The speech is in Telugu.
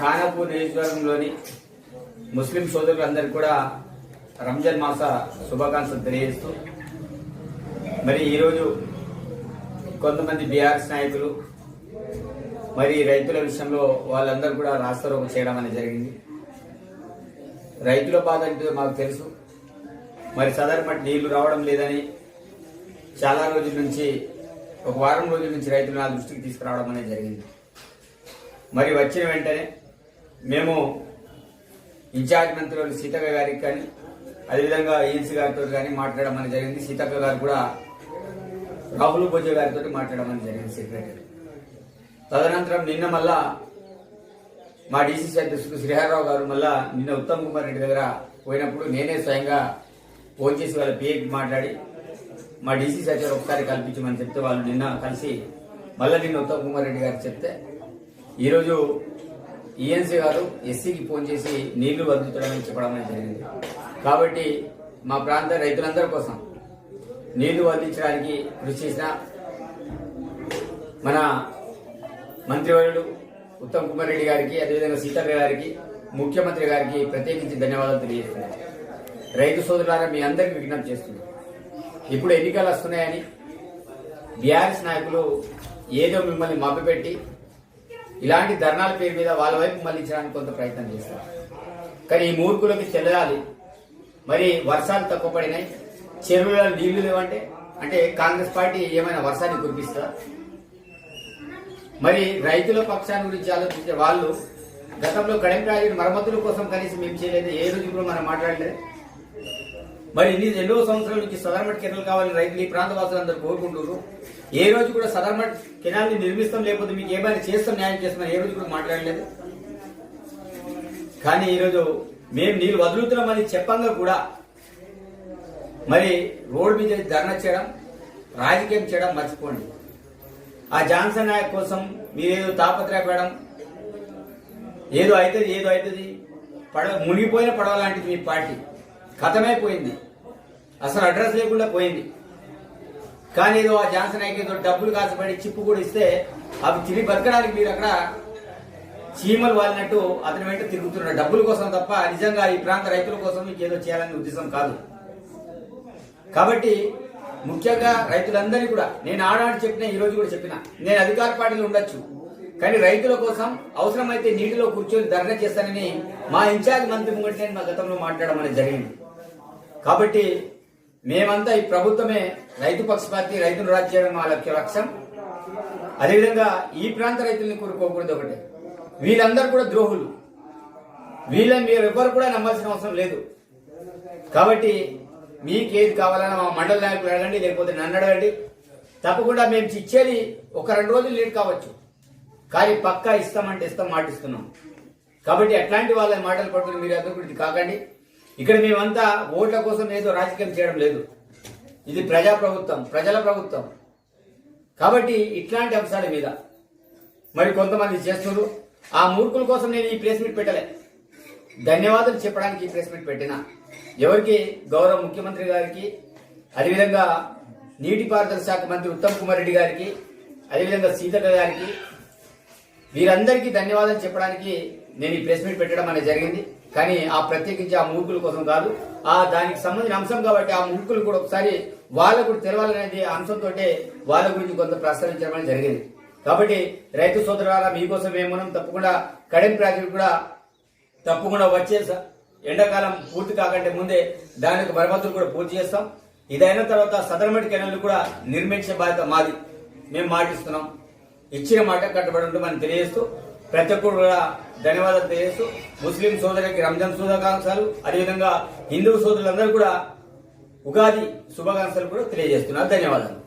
ఖానాపూర్ నియోజకవర్గంలోని ముస్లిం సోదరులందరికీ కూడా రంజాన్ మాస శుభాకాంక్షలు తెలియజేస్తూ మరి ఈరోజు కొంతమంది బీఆర్ఎస్ నాయకులు మరి రైతుల విషయంలో వాళ్ళందరూ కూడా రాస్తారోకం చేయడం అనేది జరిగింది. రైతుల బాధ అంటే మాకు తెలుసు. మరి సదరమట్టి నీళ్ళు రావడం లేదని చాలా రోజుల నుంచి ఒక వారం రోజుల నుంచి రైతులు నా దృష్టికి తీసుకురావడం అనేది జరిగింది. మరి వచ్చిన వెంటనే మేము ఇన్ఛార్జ్ మంత్రి సీతక్క గారికి కానీ అదేవిధంగా ఏఎన్సీ గారితో కానీ మాట్లాడడం జరిగింది. సీతక్క గారు కూడా రాహుల్ భోజ గారితో మాట్లాడమని జరిగింది సెక్రటరీ తదనంతరం నిన్న మళ్ళా మా డీసీసీ అధ్యక్షుడు శ్రీహరరావు గారు మళ్ళా నిన్న ఉత్తమ్ కుమార్ రెడ్డి దగ్గర పోయినప్పుడు నేనే స్వయంగా ఫోన్ చేసి వాళ్ళ పిఏకి మాట్లాడి మా డీసీసీ అధ్యక్షుడు ఒకసారి కల్పించమని చెప్తే వాళ్ళు నిన్న కలిసి మళ్ళీ నిన్న ఉత్తమ్ కుమార్ రెడ్డి గారు చెప్తే ఈరోజు ఈఎన్సీ గారు ఎస్సీకి ఫోన్ చేసి నీళ్ళు వదులుతాడని చెప్పడం జరిగింది. కాబట్టి మా ప్రాంత రైతులందరి కోసం నీళ్ళు వదిలించడానికి కృషి చేసిన మన మంత్రివర్యుడు ఉత్తమ్ కుమార్ రెడ్డి గారికి అదేవిధంగా సీతక్క గారికి ముఖ్యమంత్రి గారికి ప్రత్యేకించి ధన్యవాదాలు తెలియజేస్తున్నాను. రైతు సోదరులారా మీ అందరికీ విజ్ఞప్తి చేస్తున్నాను. ఇప్పుడు ఎన్నికలు వస్తున్నాయని బీఆర్ఎస్ నాయకులు ఏదో మిమ్మల్ని మభ్యపెట్టి ఇలాంటి ధర్నాల పేరు మీద వాళ్ళ వైపు మళ్ళించడానికి కొంత ప్రయత్నం చేస్తారు. కానీ ఈ మూర్ఖులకి తెలియాలి మరి వర్షాలు తక్కువ పడినాయి. చెరువులలో నీళ్ళు లేవంటే అంటే కాంగ్రెస్ పార్టీ ఏమైనా వర్షాన్ని కురిపిస్తారా మరి రైతుల పక్షాన్ని గురించి ఆలోచించే వాళ్ళు గతంలో కడెం ప్రాజెక్టు మరమ్మతుల కోసం కనీసం ఏం చేయలేదు. ఏ రోజు కూడా మనం మాట్లాడలేదు. మరి ఇన్ని ఎన్నో సంవత్సరాల నుంచి సదర్మట్ కెనాల్ కావాలని రైతులు ఈ ప్రాంత వాసులందరూ కోరుకుంటున్నారు. ఏ రోజు కూడా సదర్మట్ కెనాల్ని నిర్మిస్తాం లేకపోతే మీకు ఏమైనా చేస్తాం న్యాయం చేస్తాం ఏ రోజు కూడా మాట్లాడలేదు. కానీ ఈరోజు మేము నీళ్ళు వదులుతున్నామని చెప్పంగా కూడా మరి రోడ్ మీద ధర్నా చేయడం రాజకీయం చేయడం మర్చిపోండి. ఆ జాన్సన్ నాయక్ కోసం మీరేదో తాపత్రయపడడం ఏదో అవుతుంది ఏదో అవుతుంది పడవ మునిగిపోయిన పడవ లాంటిది మీ పార్టీ. ఖతమైపోయింది అసలు అడ్రస్ లేకుండా పోయింది. కానీ ఏదో ఆ జాన్సన్ ఐకేదో డబ్బులు కాసపడి చిప్పు కూడా ఇస్తే అవి తిరిగి బతకడానికి మీరు అక్కడ చీమలు వాలినట్టు అతని వెంట తిరుగుతున్న డబ్బుల కోసం తప్ప నిజంగా ఈ ప్రాంత రైతుల కోసం మీకు ఏదో చేయాలనే ఉద్దేశం కాదు. కాబట్టి ముఖ్యంగా రైతులందరినీ కూడా నేను ఆడాడు చెప్పిన ఈ రోజు కూడా చెప్పిన నేను అధికార పార్టీలో ఉండొచ్చు. కానీ రైతుల కోసం అవసరమైతే నీటిలో కూర్చొని ధర్నా చేస్తానని మా ఇన్ఛార్జ్ మంత్రి ముంగటి నేను మా గతంలో మాట్లాడమని జరిగింది. కాబట్టి మేమంతా ఈ ప్రభుత్వమే రైతు పక్షపాతి రైతును రాజు చేయడం మా లక్ష్య లక్ష్యం అదేవిధంగా ఈ ప్రాంత రైతుల్ని కోరుకోకూడదు ఒకటే. వీళ్ళందరూ కూడా ద్రోహులు. వీళ్ళని మీరు ఎవ్వరు కూడా నమ్మాల్సిన అవసరం లేదు. కాబట్టి మీకు ఏది కావాలన్నా మా మండల నాయకులు అడగండి లేకపోతే నన్ను అడగండి. తప్పకుండా మేము ఇచ్చేది ఒక రెండు రోజులు లేట్ కావచ్చు. కానీ పక్కా ఇస్తామంటే ఇస్తాం మాటిస్తున్నాం కాబట్టి అట్లాంటి వాళ్ళ మాటలు పట్టుకుని మీరు అందరూ కాకండి. ఇక్కడ మేమంతా ఓట్ల కోసం ఏదో రాజకీయం చేయడం లేదు. ఇది ప్రజా ప్రభుత్వం ప్రజల ప్రభుత్వం. కాబట్టి ఇట్లాంటి అంశాల మీద మరి కొంతమంది చేస్తున్నారు. ఆ మూర్ఖుల కోసం నేను ఈ ప్రెస్ మీట్ పెట్టలే. ధన్యవాదాలు చెప్పడానికి ఈ ప్రెస్ మీట్ పెట్టిన. ఎవరికి? గౌరవ ముఖ్యమంత్రి గారికి అదేవిధంగా నీటిపారుదల శాఖ మంత్రి ఉత్తమ్ కుమార్ రెడ్డి గారికి అదేవిధంగా సీతక్క గారికి వీరందరికీ ధన్యవాదాలు చెప్పడానికి నేను ఈ ప్రెస్ మీట్ పెట్టడం అనేది జరిగింది. కానీ ఆ ప్రత్యేకించి ఆ మూర్ఖుల కోసం కాదు ఆ దానికి సంబంధించిన అంశం కాబట్టి ఆ మూర్ఖులు కూడా ఒకసారి వాళ్ళకు కూడా తెలవాలనేది అంశంతో వాళ్ళ గురించి కొంత ప్రస్తావించడం అనేది జరిగింది. కాబట్టి రైతు సోదరులారా మీకోసం ఏమనం తప్పకుండా కడెం ప్రాజెక్టు కూడా తప్పకుండా వచ్చే ఎండాకాలం పూర్తి కాకంటే ముందే దానికి మరమ్మతులు కూడా పూర్తి చేస్తాం. ఇదైన తర్వాత సదరమెడ్ కెనాల్ కూడా నిర్మించే బాధ్యత మాది. మేము మాటిస్తున్నాం. ఇచ్చిన మాట కట్టుబడి ఉంటామని తెలియజేస్తూ ప్రతి ఒక్కరు కూడా ధన్యవాదాలు తెలియజేస్తూ ముస్లిం సోదరులకి రంజాన్ శుభాకాంక్షలు అదేవిధంగా హిందూ సోదరులందరూ కూడా ఉగాది శుభాకాంక్షలు కూడా తెలియజేస్తున్నారు. ధన్యవాదాలు.